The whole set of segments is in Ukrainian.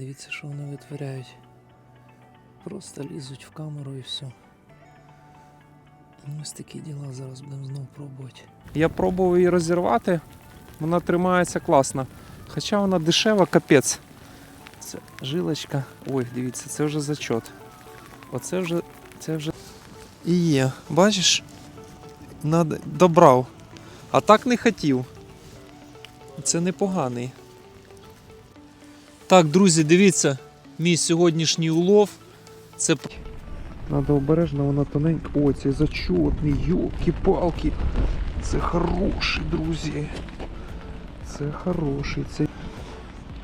Дивіться, що вони витворяють. Просто лізуть в камеру і все. Ось такі діла зараз будемо знову пробувати. Я пробував її розірвати, вона тримається класно. Хоча вона дешева, капець. Це жилочка. Ой, дивіться, це вже зачот. Оце вже. Це вже. І є. Бачиш? Добрав. А так не хотів. Це непоганий. Так, друзі, дивіться, мій сьогоднішній улов. Це Надо обережно, вона тоненька. О, це зачотний, йолки-палки. Це хороший, друзі. Це хороший, це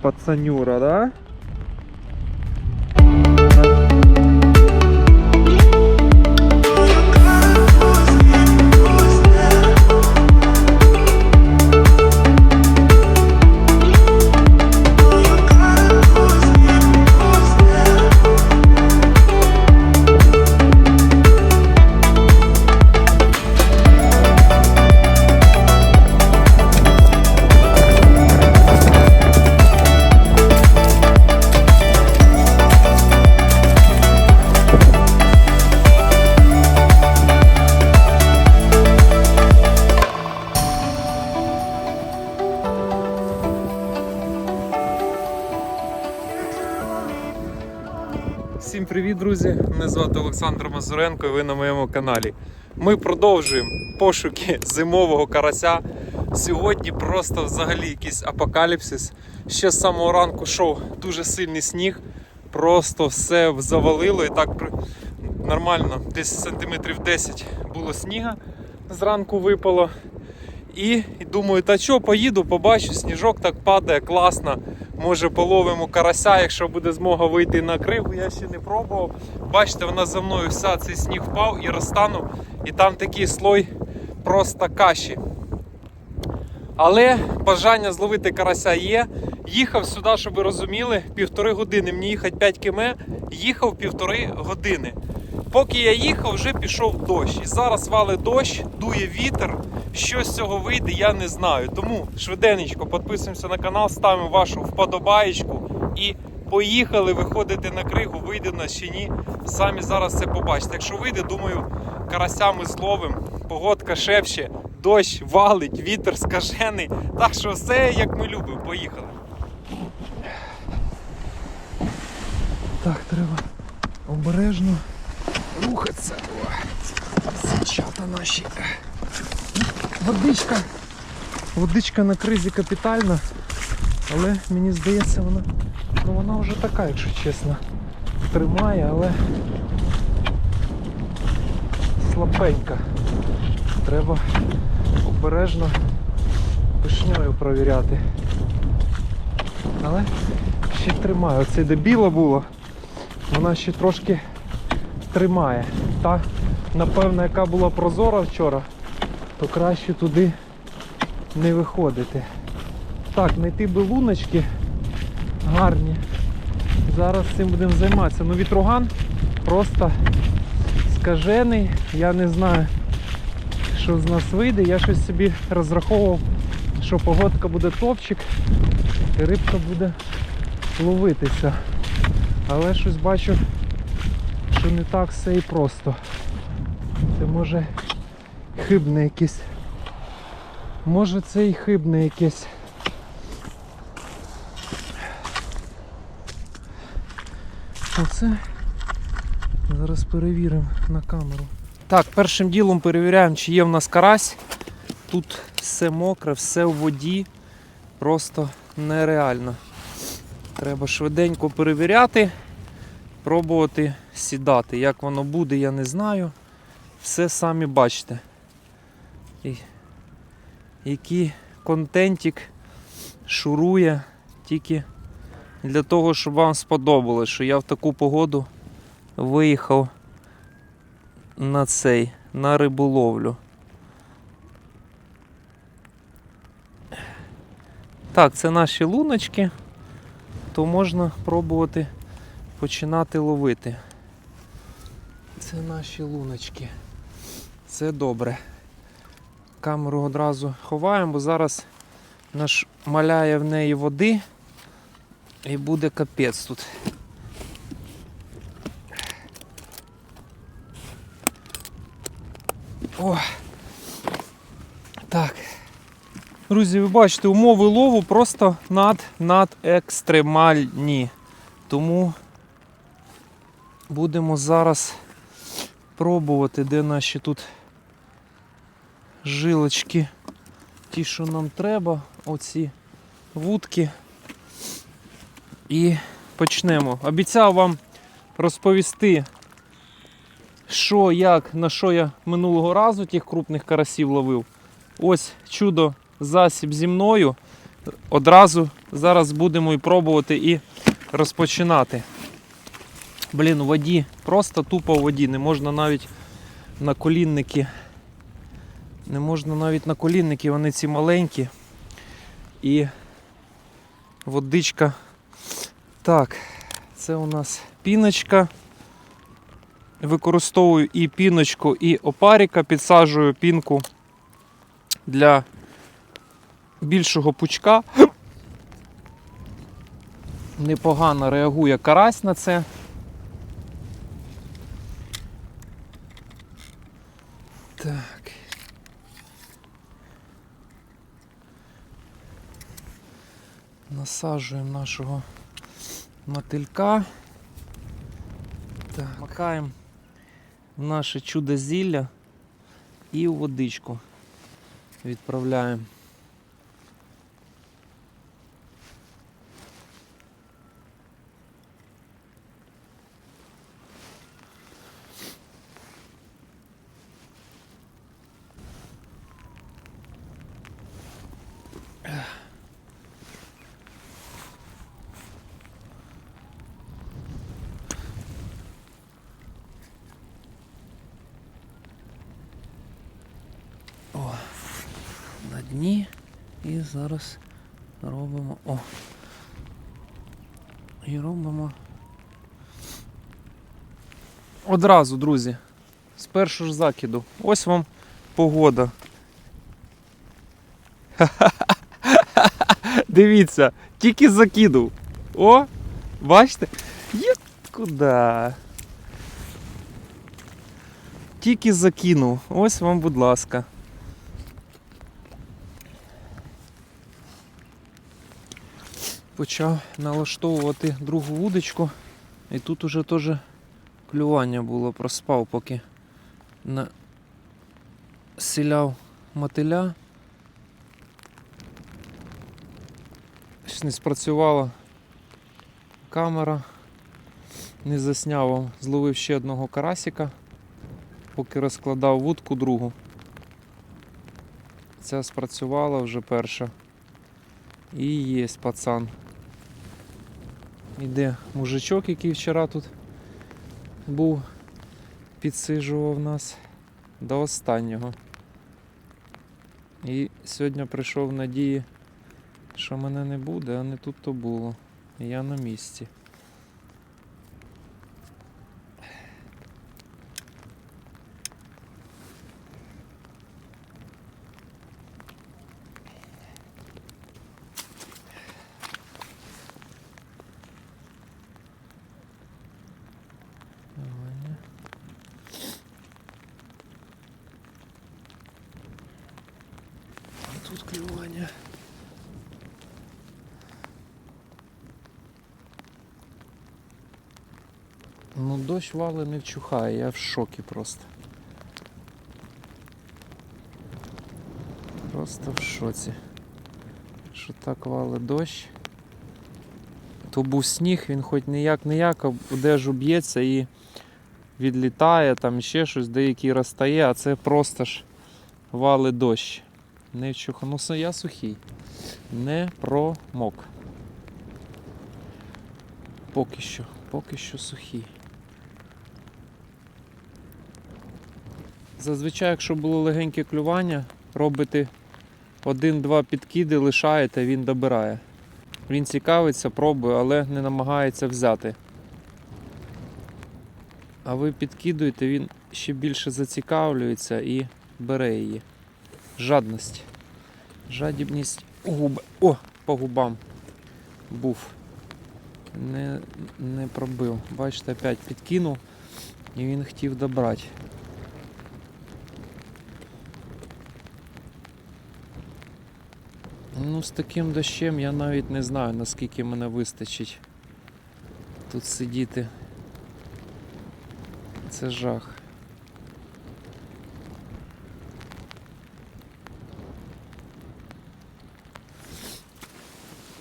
пацанюра, да? Олександр Мазуренко і ви на моєму каналі. Ми продовжуємо пошуки зимового карася. Сьогодні просто взагалі якийсь апокаліпсис. Ще з самого ранку йшов дуже сильний сніг, просто все завалило і так нормально, десь сантиметрів 10 було сніга зранку випало. І, думаю, та що, поїду, побачу, сніжок так падає, класно. Може половимо карася, якщо буде змога вийти на криву, я ще не пробував. Бачите, вона за мною вся цей сніг впав і розтанув, і там такий слой просто каші. Але бажання зловити карася є. Їхав сюди, щоб ви розуміли, півтори години. Мені їхати 5 км, їхав півтори години. Поки я їхав, вже пішов дощ. І зараз валить дощ, дує вітер. Що з цього вийде, я не знаю. Тому швиденечко підписуємося на канал, ставимо вашу вподобаєчку і поїхали виходити на кригу, вийде на чи ні. Самі зараз це побачите. Якщо вийде, думаю, карася ми зловимо. Погодка шепче, дощ валить, вітер скажений. Так що все як ми любимо. Поїхали. Так, треба обережно рухатися. Січата наші. Водичка. Водичка на кризі капітальна, але мені здається, вона, ну, вона вже така, якщо чесно. Тримає, але слабенька. Треба обережно вишнею провіряти. Але ще тримає. Оце де біла було, вона ще трошки тримає. Та, напевно, яка була прозора вчора, то краще туди не виходити. Так, знайти би луночки гарні. Зараз цим будемо займатися. Ну вітруган просто скажений. Я не знаю, що з нас вийде. Я щось собі розраховував, що погодка буде топчик і рибка буде ловитися. Але щось бачу, що не так все і просто. Це може хибне якесь. Може це і хибне якесь. Оце зараз перевіримо на камеру. Так, першим ділом перевіряємо, чи є в нас карась. Тут все мокре, все в воді. Просто нереально. Треба швиденько перевіряти, пробувати сідати. Як воно буде, я не знаю. Все самі бачите. Який контентик шурує тільки для того, щоб вам сподобалось, що я в таку погоду виїхав на цей, на риболовлю. Так, це наші луночки, то можна пробувати починати ловити. Це наші луночки. Це добре. Камеру одразу ховаємо, бо зараз наш маляє в неї води. І буде капець тут. О. Так. Друзі, ви бачите, умови лову просто над, над екстремальні. Тому будемо зараз пробувати, де наші тут жилочки. Ті, що нам треба, оці вудки. І почнемо. Обіцяв вам розповісти, що, як, на що я минулого разу тих крупних карасів ловив. Ось чудо засіб зі мною. Одразу зараз будемо і пробувати і розпочинати. Блін, у воді, просто тупо у воді. Не можна навіть на колінники. Не можна навіть на колінники, вони ці маленькі. І водичка. Так, це у нас піночка. Використовую і піночку, і опаріка, підсаджую пінку для більшого пучка. Непогано реагує карась на це. Насаджуємо нашого мотилька. Так. Макаємо наше чудо зілля і у водичку відправляємо. О, дні. І зараз робимо. О. І робимо. Одразу, друзі. З першого ж закиду. Ось вам погода. Дивіться, тільки закидав. О! Бачите? Є куди? Тільки закинув. Ось вам, будь ласка. Почав налаштовувати другу вудочку. І тут уже теж клювання було, проспав, поки насіляв мотиля. Щось не спрацювала камера. Не засняв, зловив ще одного карасика, поки розкладав вудку другу. Ця спрацювала вже перша. І є пацан. Іде мужичок, який вчора тут був, підсижував нас до останнього. І сьогодні прийшов в надії, що мене не буде, а не тут то було. Я на місці. Клювання. А тут клювання. Ну, дощ вали не вчухає, я в шокі просто. Просто в шоці. Що так вали дощ. То був сніг, він хоч ніяк ніяк одежу б'ється і відлітає, там ще щось, деякий розтає, а це просто ж вали дощ. Не вчуха. Ну, я сухий. Не промок. Поки що, поки що сухий. Зазвичай, якщо було легеньке клювання, робите один-два підкиди, лишаєте, він добирає. Він цікавиться, пробує, але не намагається взяти. А ви підкидуєте, він ще більше зацікавлюється і бере її. Жадність. Жадібність губи. О, по губам був. не, не пробив. Бачите, опять підкинув і він хотів добрати. Ну, з таким дощем я навіть не знаю, наскільки мене вистачить тут сидіти. Це жах.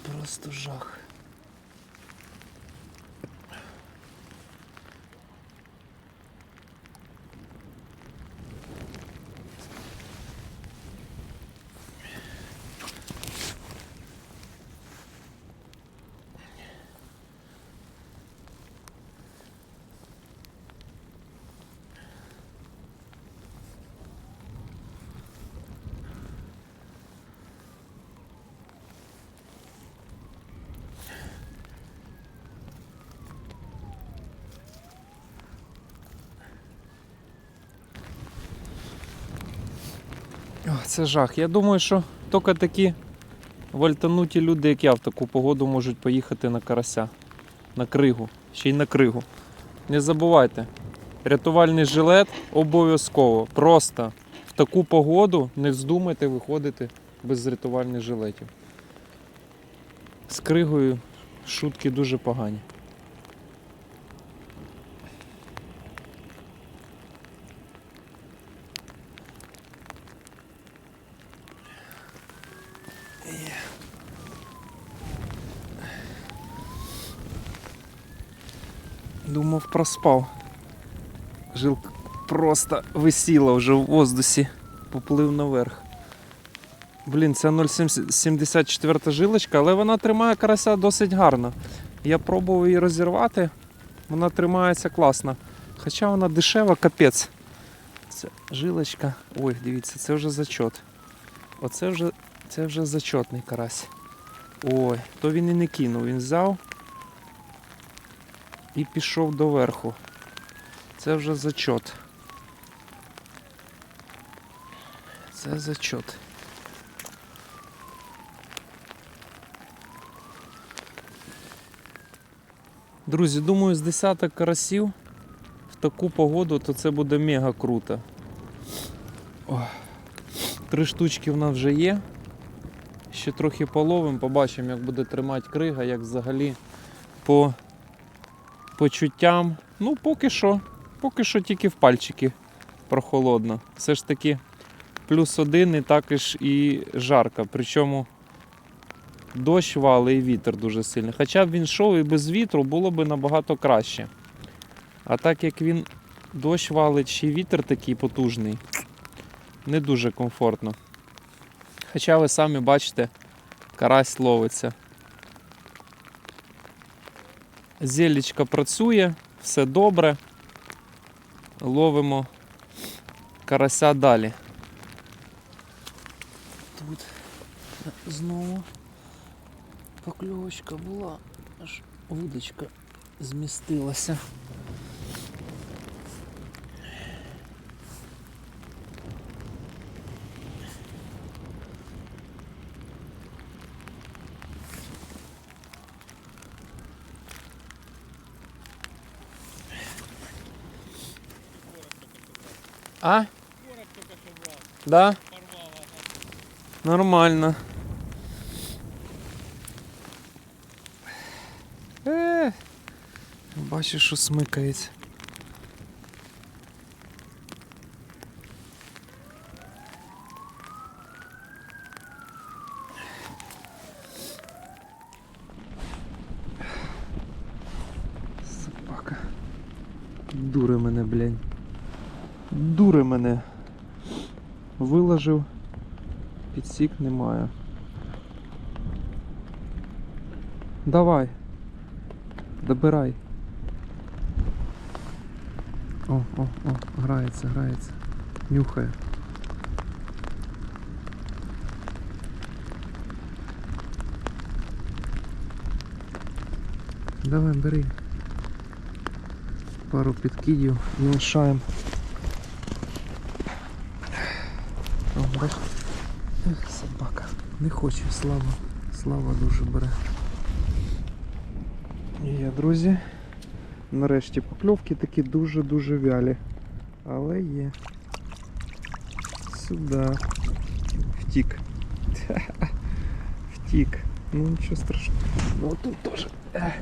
Просто жах. О, Це жах. Я думаю, що тільки такі вальтануті люди, як я, в таку погоду можуть поїхати на карася. На кригу. Ще й на кригу. Не забувайте, рятувальний жилет обов'язково. Просто в таку погоду не вздумайте виходити без рятувальних жилетів. З кригою шутки дуже погані. Проспав. Жилка просто висіла вже в воздусі, поплив наверх. Блін, це 0,74 жилочка, але вона тримає карася досить гарно. Я пробував її розірвати, вона тримається класно. Хоча вона дешева, капець. Це жилочка. Ой, дивіться, це вже зачот. Оце вже, це вже зачотний карась. Ой, то він і не кинув, він взяв і пішов до верху. Це вже зачот. Це зачот. Друзі, думаю, з десяток карасів в таку погоду, то це буде мега круто. Три штучки в нас вже є. Ще трохи половим, побачимо, як буде тримати крига, як взагалі по почуттям. Ну, поки що, поки що тільки в пальчики прохолодно. Все ж таки плюс один і також і жарко. Причому дощ вали і вітер дуже сильний. Хоча б він йшов і без вітру було б набагато краще. А так як він дощ валить ще вітер такий потужний, не дуже комфортно. Хоча ви самі бачите, карась ловиться. Зелечка працює, все добре. Ловимо карася далі. Тут знову покльовочка була, аж вудочка змістилася. А? Да? Нормально. Е, бачу, що смикається. Собака. Дури мене, блядь. Дури мене. Виложив. Підсік немає. Давай. Добирай. О, о, о, грається, грається. Нюхає. Давай, бери. Пару підкидів і лишаємо. Не хоче, слава. Слава дуже бере. Є, друзі. Нарешті покльовки такі дуже-дуже вялі. Але є. Сюди. Втік. Втік. Ну нічого страшного. Ну тут теж. ех,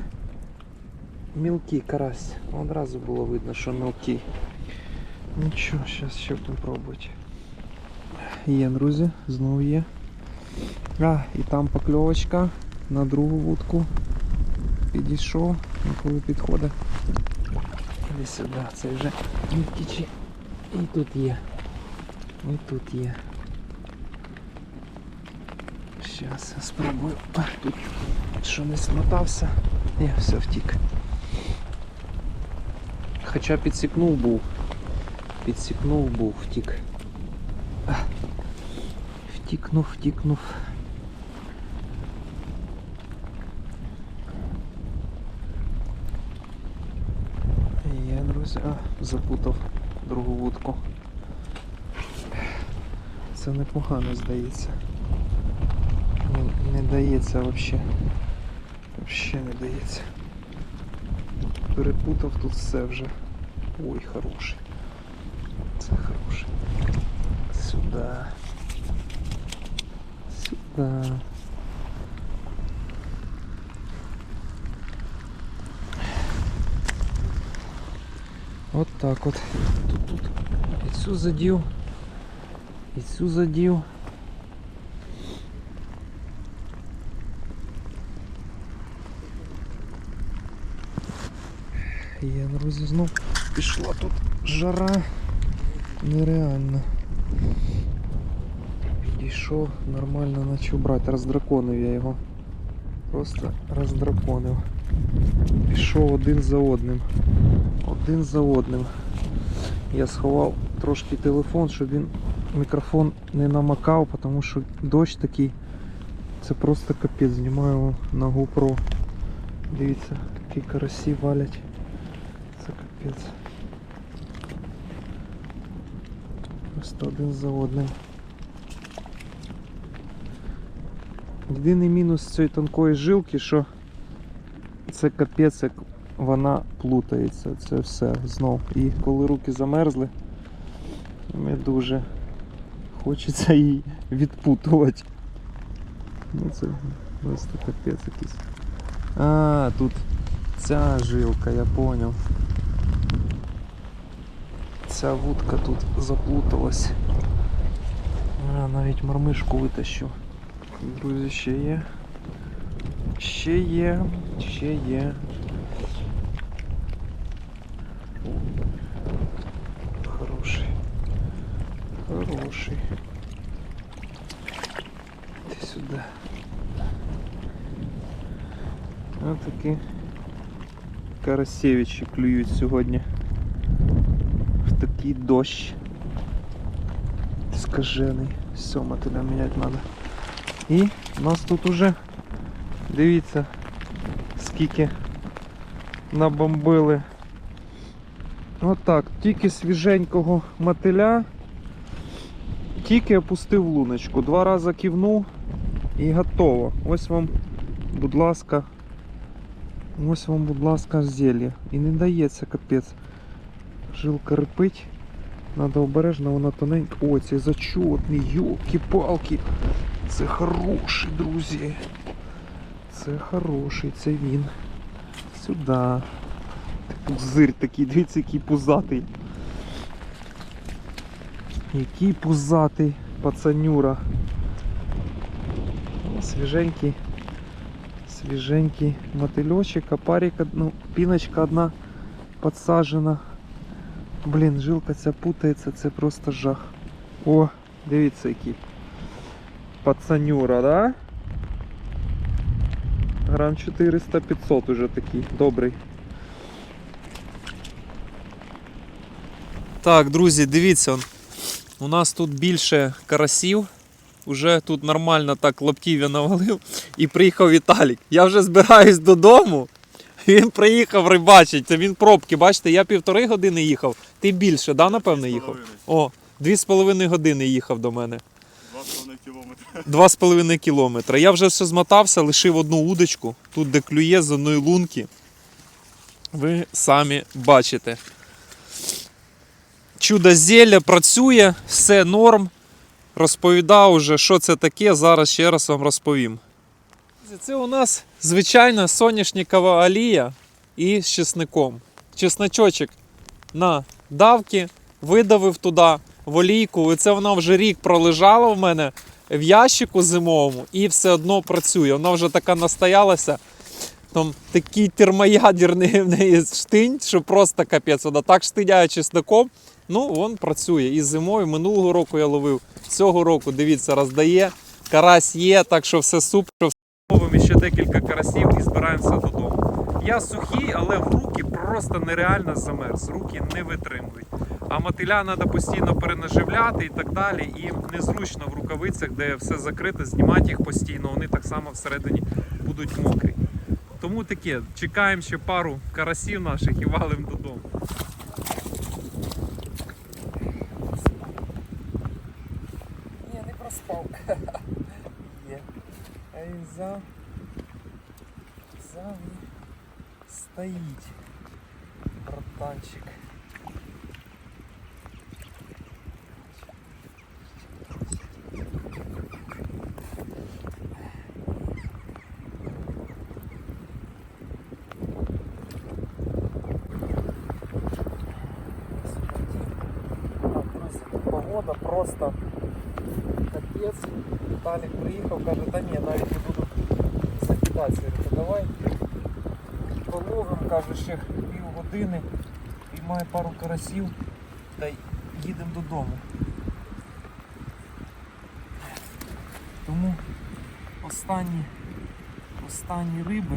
Мілкий карась. Одразу було видно, що мілкий. Нічого, зараз ще попробувати. Є, друзі, знову є. А, і там покльовочка на другу вудку. Підійшов, ну, коли підходить. Іди сюди, це вже мілкічі. І тут є. І тут є. Я спробую. Тут що не смотався. Я все втік. Хоча підсікнув був. Підсікнув був, втік. А. Втікнув, втікнув. Є, друзі. Запутав другу вудку. Це непогано здається. Не, не дається взагалі. Взагалі не дається. Перепутав тут все вже. Ой, хороший. Це хороший. Сюди. Сюди. От так от. Тут, тут. І цю задів. І цю задів. Є, друзі, знов пішла тут жара. Нереально. Підійшов, нормально почав брати. Роздраконив я його. Просто роздраконив. Пішов один за одним. Один за одним. Я сховав трошки телефон, щоб він мікрофон не намакав, тому що дощ такий. Це просто капець. Знімаю на GoPro. Дивіться, які карасі валять. Це капець. Просто один за одним. Єдиний мінус цієї тонкої жилки, що це капець, як вона плутається. Це все знов. І коли руки замерзли, не дуже хочеться її відпутувати. Ну це просто капець якийсь. А, тут ця жилка, я поняв. Ця вудка тут заплуталась. А, навіть мормишку витащу. Друзі, ще є. Ще є, ще є. Хороший. Хороший. Іди сюди. Ось такі карасевичі клюють сьогодні. В такий дощ. Скажений. Все, мотиля міняти треба. І нас тут уже, дивіться, скільки набомбили. Отак, тільки свіженького мотиля, тільки опустив луночку. Два рази кивнув і готово. Ось вам, будь ласка, ось вам, будь ласка, зелье. І не дається капець. Жилка рипить. Надо обережно, вона тоненька. О, цей зачетний, йолки-палки. Це хороший, друзі. Це хороший, це він. Сюди. Пузир такий, дивіться, який пузатий. Який пузатий пацанюра. О, свіженький. Свіженький мотильочок, а парик, ну, піночка одна підсажена. Блін, жилка ця путається, це просто жах. О, дивіться який. Пацанюра, да? Грам 400-500 уже такий, добрий. Так, друзі, дивіться, у нас тут більше карасів. Уже тут нормально так лаптів я навалив і приїхав Віталік. Я вже збираюсь додому. Він приїхав рибачить. Це він пробки. Бачите, я півтори години їхав. Ти більше, да, напевно, їхав? О, дві з половиною години їхав до мене. Два з половиною кілометри. Два з половиною кілометра. Я вже все змотався, лишив одну удочку, тут де клює з одної лунки. ви самі бачите. Чудо зілля працює, все норм. Розповідав уже, що це таке. Зараз ще раз вам розповім. Це у нас звичайна соняшникова олія і з чесником. Чесночочок на давки, видавив туди в олійку. І це вона вже рік пролежала в мене в ящику зимовому і все одно працює. Вона вже така настоялася. Там такий термоядерний в неї штинь, що просто капець. Вона так штиняє чесником. Ну, він працює. І зимою минулого року я ловив. Цього року, дивіться, роздає. Карась є, так що все супер. Ловимо ще декілька карасів і збираємося додому. Я сухий, але в руки просто нереально замерз. Руки не витримують. А мотиля треба постійно перенаживляти і так далі. І незручно в рукавицях, де все закрите, знімати їх постійно. Вони так само всередині будуть мокрі. Тому таке, чекаємо ще пару карасів наших і валимо додому. Ні, не проспав. Є. А. Взяв і стоїть. Братанчик. Так, друзі, погода просто капець. Віталік приїхав, каже, та ні, навіть не буду закидатися. Я кажу, давай половим, каже, ще півгодини. Піймаю пару карасів та їдемо додому. Тому останні, останні риби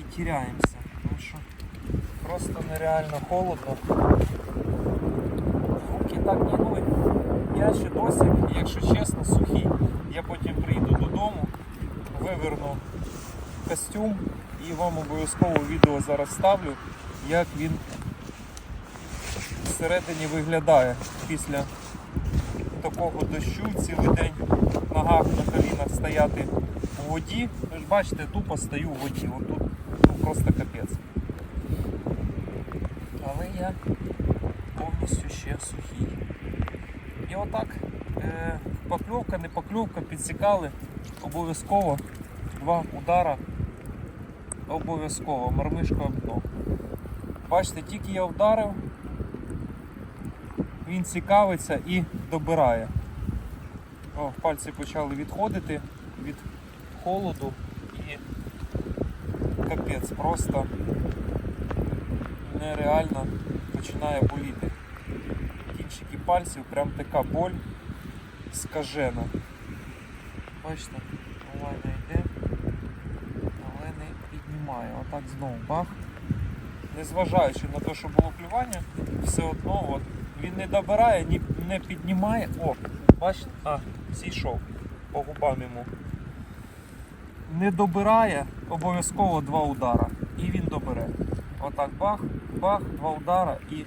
і тіряємося. Тому що просто нереально холодно. Руки так ні, ну, я ще досі, якщо чесно, сухий. Я потім прийду додому, виверну костюм і вам обов'язково відео зараз ставлю, як він всередині виглядає після такого дощу цілий день в ногах на колінах стояти у воді. Ви ж бачите, тупо стою в воді. Отут ну, просто капець. Але я повністю ще сухий. І отак е, покльовка, не покльовка, підсікали. Обов'язково два удара. Обов'язково мармишка об дно. Бачите, тільки я вдарив, він цікавиться і добирає. О, пальці почали відходити від холоду і капець, просто нереально починає боліти кінчики пальців, прям така боль скажена. Бачите, Олена йде, але не піднімає. Отак знову бах. Незважаючи на те, що було клювання, все одно от, він не добирає, ні, не піднімає. О, бачите, а, зійшов по губам йому. Не добирає, обов'язково два удара. І він добере. Отак бах, бах, два удара і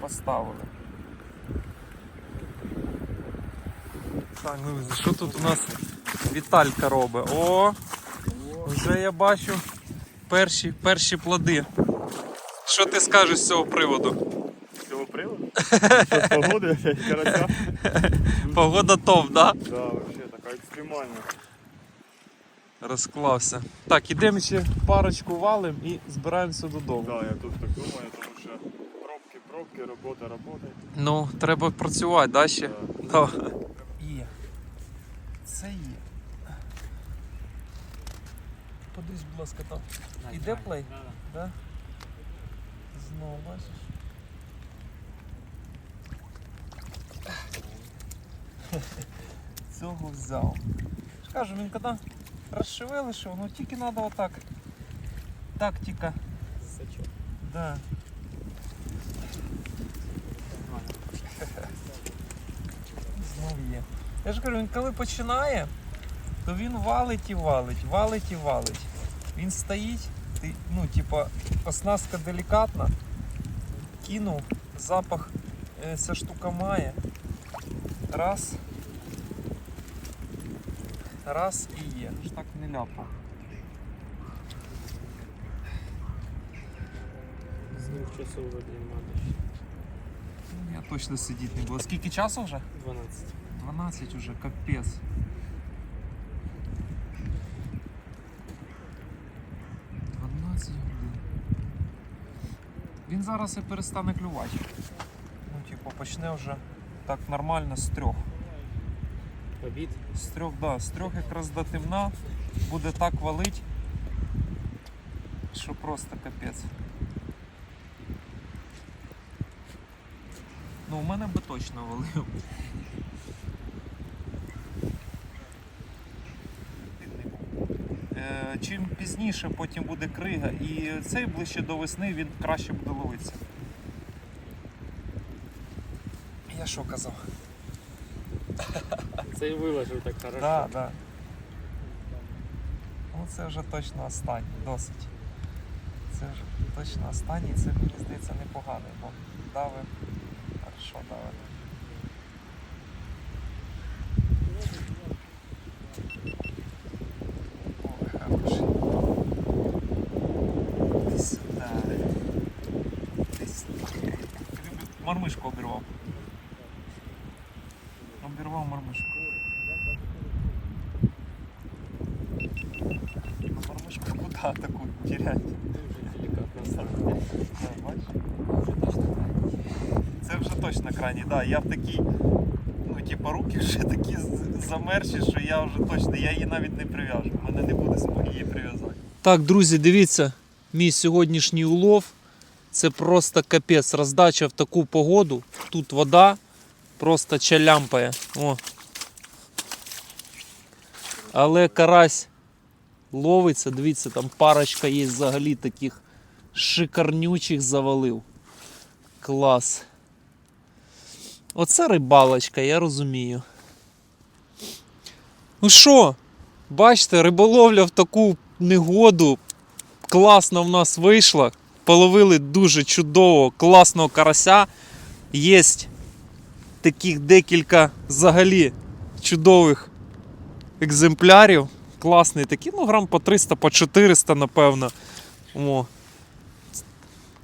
поставили. Так, друзі, що тут у нас Віталька робить? О, вже я бачу перші, перші плоди. Що ти скажеш з цього приводу? З Цього приводу? Що з погоди. Погода топ, да? Да, вообще така екстремальна. Розклався. Так, ідемо ще парочку валим і збираємося додому. Да, я тут так думаю, тому що пробки, пробки, робота, робота. Ну, треба працювати, да, ще? Да. Є. Це є. Подивись, будь ласка, там. Іде плей? Да? Знову бачиш. Цього взяв. Кажу, він коли розшевелишив, ну тільки треба отак. Тактика. Да. Знов є. Я ж кажу, він коли починає, то він валить і валить, валить і валить. Він стоїть, ти, ну, типа, оснастка делікатна, кинув, запах е, ця штука має. Раз. Раз і є. Ж так не ляпав. часу вроде надо. Я точно сидіти не буду. Скільки часу вже? 12. 12 уже, капець. Він зараз і перестане клювати. Ну, типу, почне вже так нормально з трьох. Обід. З трьох, да, з трьох якраз до темна буде так валить, що просто капець. Ну, у мене би точно валив. Е, Чим пізніше потім буде крига і цей ближче до весни він краще буде ловитися. Я що казав? Це і виложив так хорошо. Да, да. Ну це вже точно останній, досить. Це вже точно останній, це мені здається непоганий, бо дави хорошо дави. Ой, хороший. Ти сюди. Ти сюди. Мармишку обірвав. Обірвав мармишку. Ну, куда таку? Дуже делікатно. Це вже точно крайній, да. Я в такій, ну, типа, руки вже такі з- замерзші, що я вже точно, я її навіть не прив'яжу. У мене не буде змоги її прив'язати. Так, друзі, дивіться, мій сьогоднішній улов. Це просто капець. Роздача в таку погоду. Тут вода просто чалямпає. О. Але карась ловиться, дивіться, там парочка є взагалі таких шикарнючих завалив. Клас. Оце рибалочка, я розумію. Ну що, бачите, риболовля в таку негоду класно в нас вийшла. Половили дуже чудово, класного карася. Є таких декілька взагалі чудових екземплярів. Класний такий, ну, грам по 300, по 400, напевно. О.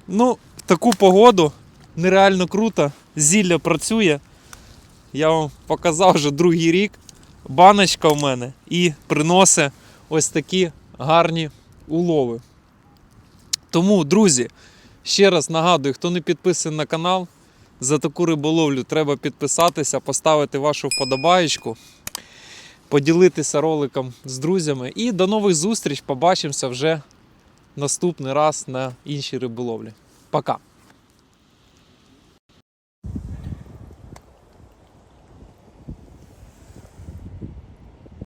Ну, в таку погоду нереально круто. Зілля працює. Я вам показав вже другий рік. Баночка в мене і приносить ось такі гарні улови. Тому, друзі, ще раз нагадую, хто не підписаний на канал, за таку риболовлю треба підписатися, поставити вашу вподобаєчку, поділитися роликом з друзями. І до нових зустріч. Побачимося вже наступний раз на іншій риболовлі. Пока!